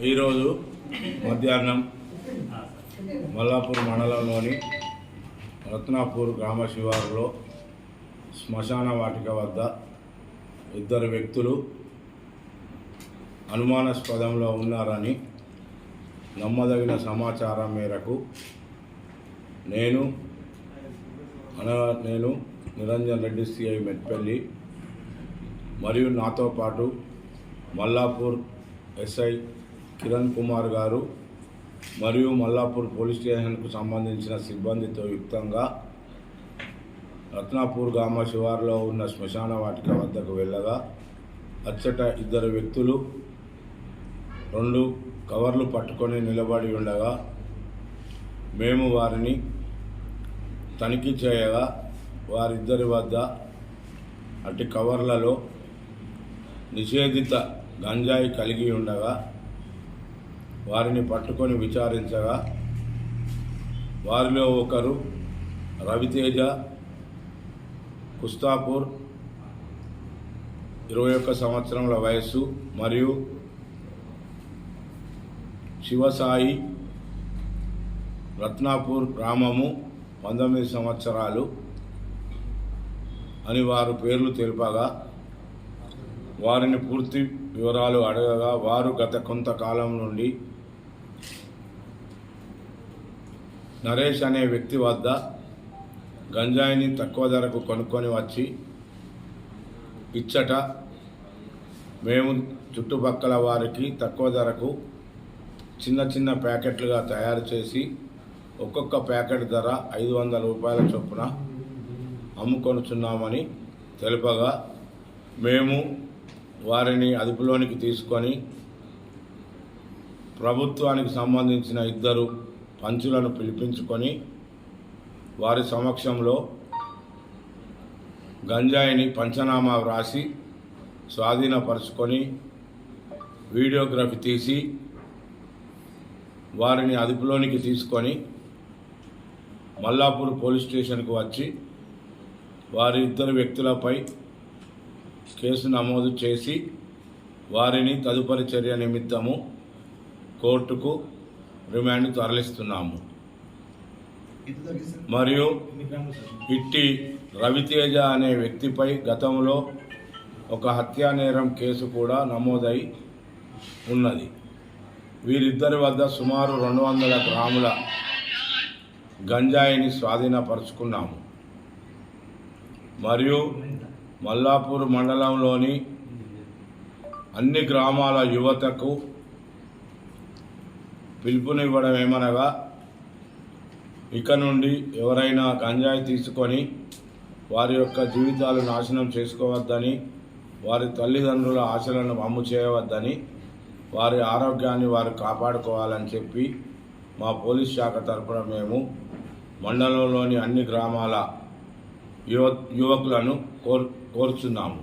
ఈరోజు మధ్యాహ్నం మల్లాపూర్ మండలంలోని రత్నాపూర్ గ్రామ శివారులో శ్మశాన వాటిక వద్ద ఇద్దరు వ్యక్తులు అనుమానాస్పదంలో ఉన్నారని నమ్మదగిన సమాచారం మేరకు నేను అన నేను నిరంజన్ రెడ్డి సిఐ మెట్పల్లి మరియు నాతో పాటు మల్లాపూర్ ఎస్ఐ కిరణ్ కుమార్ గారు మరియు మల్లాపూర్ పోలీస్ స్టేషన్కు సంబంధించిన సిబ్బందితో యుక్తంగా రత్నాపూర్ గ్రామ శివారులో ఉన్న శ్మశాన వాటిక వద్దకు వెళ్ళగా అచ్చట ఇద్దరు వ్యక్తులు రెండు కవర్లు పట్టుకొని నిలబడి ఉండగా మేము వారిని తనిఖీ చేయగా వారిద్దరి వద్ద అటు కవర్లలో నిషేధిత గంజాయి కలిగి ఉండగా వారిని పట్టుకొని విచారించగా వారిలో ఒకరు రవితేజ కుస్తాపూర్ ఇరవై ఒక్క సంవత్సరముల వయస్సు మరియు శివసాయి రత్నాపూర్ గ్రామము పంతొమ్మిది సంవత్సరాలు అని వారు పేర్లు తెలిపగా వారిని పూర్తి వివరాలు అడగగా వారు గత కొంతకాలం నుండి నరేష్ అనే వ్యక్తి వద్ద గంజాయిని తక్కువ ధరకు కొనుక్కొని వచ్చి ఇచ్చట మేము చుట్టుపక్కల వారికి తక్కువ ధరకు చిన్న చిన్న ప్యాకెట్లుగా తయారు చేసి ఒక్కొక్క ప్యాకెట్ ధర ఐదు వందల రూపాయల చొప్పున అమ్ముకొనుచున్నామని తెలుపగా మేము వారిని అదుపులోనికి తీసుకొని ప్రభుత్వానికి సంబంధించిన ఇద్దరు పంచులను పిలిపించుకొని వారి సమక్షంలో గంజాయిని పంచనామా వ్రాసి స్వాధీనపరుచుకొని వీడియోగ్రఫీ తీసి వారిని అదుపులోనికి తీసుకొని మల్లాపూర్ పోలీస్ స్టేషన్కు వచ్చి వారి ఇద్దరు వ్యక్తులపై కేసు నమోదు చేసి వారిని తదుపరి చర్య నిమిత్తము కోర్టుకు రిమాండ్ తరలిస్తున్నాము. మరియు ఇట్టి రవితేజ అనే వ్యక్తిపై గతంలో ఒక హత్యా నేరం కేసు కూడా నమోదై ఉన్నది. వీరిద్దరి వద్ద సుమారు రెండు వందల గ్రాముల గంజాయిని స్వాధీనపరుచుకున్నాము. మరియు మల్లాపూర్ మండలంలోని అన్ని గ్రామాల యువతకు పిలుపునివ్వడం ఏమనగా ఇక నుండి ఎవరైనా గంజాయి తీసుకొని వారి యొక్క జీవితాలు నాశనం చేసుకోవద్దని వారి తల్లిదండ్రుల ఆశలను అమ్ము చేయవద్దని వారి ఆరోగ్యాన్ని వారు కాపాడుకోవాలని చెప్పి మా పోలీస్ శాఖ తరపున మేము మండలంలోని అన్ని గ్రామాల యువ యువకులను కోర్ కోరుచున్నాము.